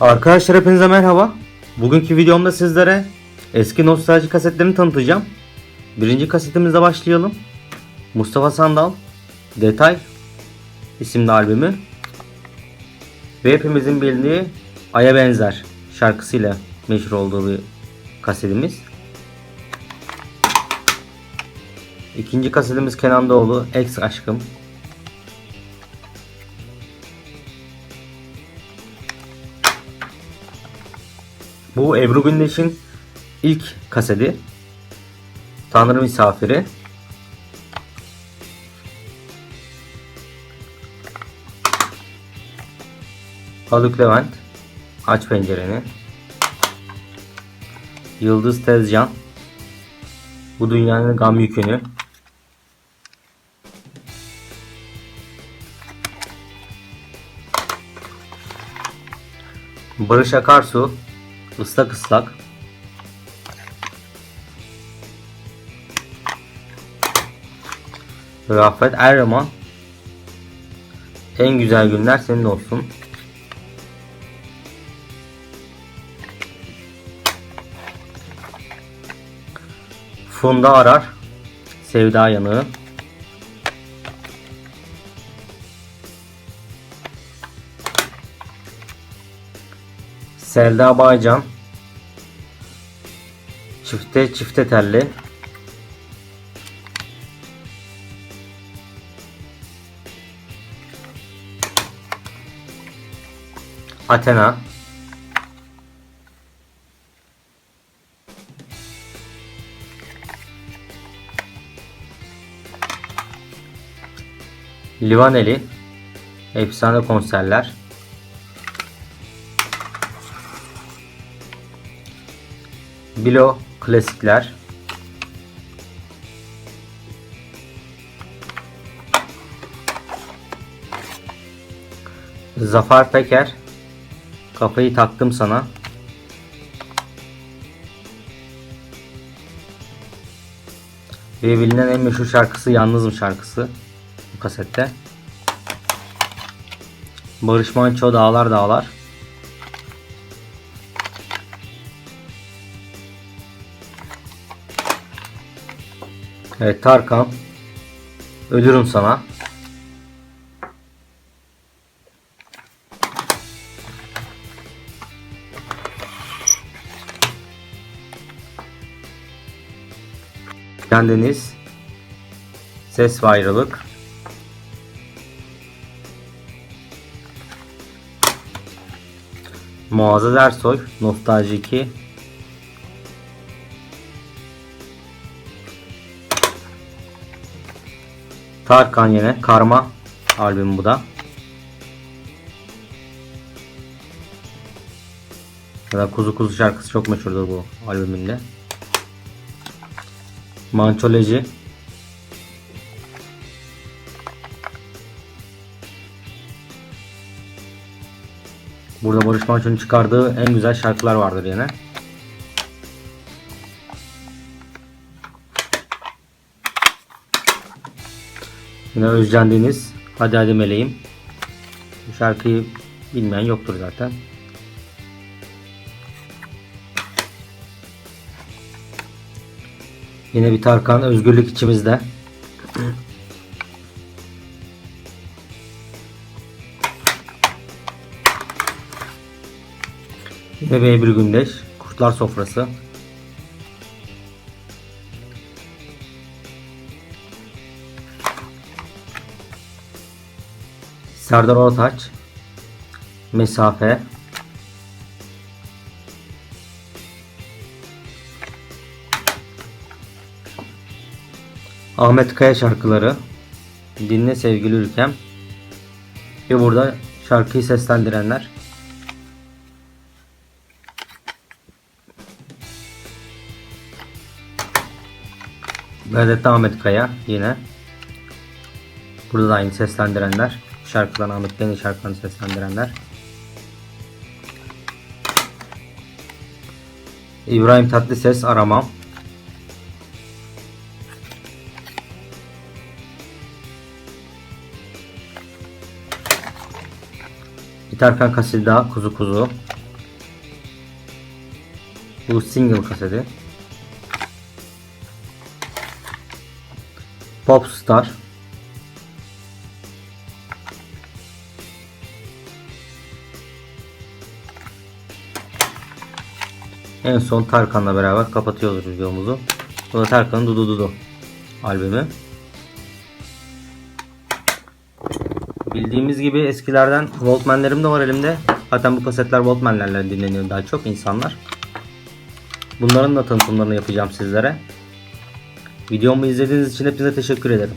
Arkadaşlar hepinize merhaba. Bugünkü videomda sizlere eski nostalji kasetlerini tanıtacağım. Birinci kasetimizle başlayalım. Mustafa Sandal Detay isimli albümü ve hepimizin bildiği Ay'a Benzer şarkısıyla meşhur olduğu bir kasetimiz. İkinci kasetimiz Kenan Doğulu Ex Aşkım. Bu Ebru Gündeş'in ilk kaseti. Tanrı Misafiri. Haluk Levent. Aç pencereni. Yıldız Tezcan. Bu dünyanın gam yükünü. Barış Akarsu. Islak ıslak. Rafet Erman. En güzel günler senin olsun. Funda Arar. Sevda Yanığı. Selda Bağcan. Çifte çifte telli. Athena. Livaneli. Efsane konserler. Bilo klasikler. Zafer Peker. Kafayı taktım sana. Ve bilinen en meşhur şarkısı Yalnızım şarkısı. Bu kasette. Barış Manço Dağlar Dağlar. Evet Tarkan. Ölürüm sana. Kendiniz. Ses ve ayrılık. Muazzez Ersoy. Nostalji 2. Tarkan yine Karma albüm bu da. Ya da Kuzu Kuzu şarkısı çok meşhurdur bu albümünde. Mançoloji. Burada Barış Manço'nun çıkardığı en güzel şarkılar vardır yine. Yine Özcan Deniz. Hadi hadi meleğim. Bu şarkıyı bilmeyen yoktur zaten. Yine bir Tarkan özgürlük içimizde. Yine bir Gündeş. Kurtlar Sofrası. Serdar Ortaç. Mesafe. Ahmet Kaya şarkıları. Dinle sevgili ülkem. Ve burada şarkıyı seslendirenler. Gazete Ahmet Kaya yine. Burada da aynı seslendirenler. Şarkılarını Ahmet Kaya'nın şarkılarını seslendirenler. İbrahim Tatlıses aramam. Bir Tarkan Kasilda Kuzu Kuzu. Bu single kaseti. Popstar. En son Tarkan'la beraber kapatıyoruz videomuzu. Bu da Tarkan'ın Dudu Dudu albümü. Bildiğimiz gibi eskilerden Walkman'lerim de var elimde. Zaten bu kasetler Walkman'lerle dinleniyor daha çok insanlar. Bunların da tanıtımlarını yapacağım sizlere. Videomu izlediğiniz için hepinize teşekkür ederim.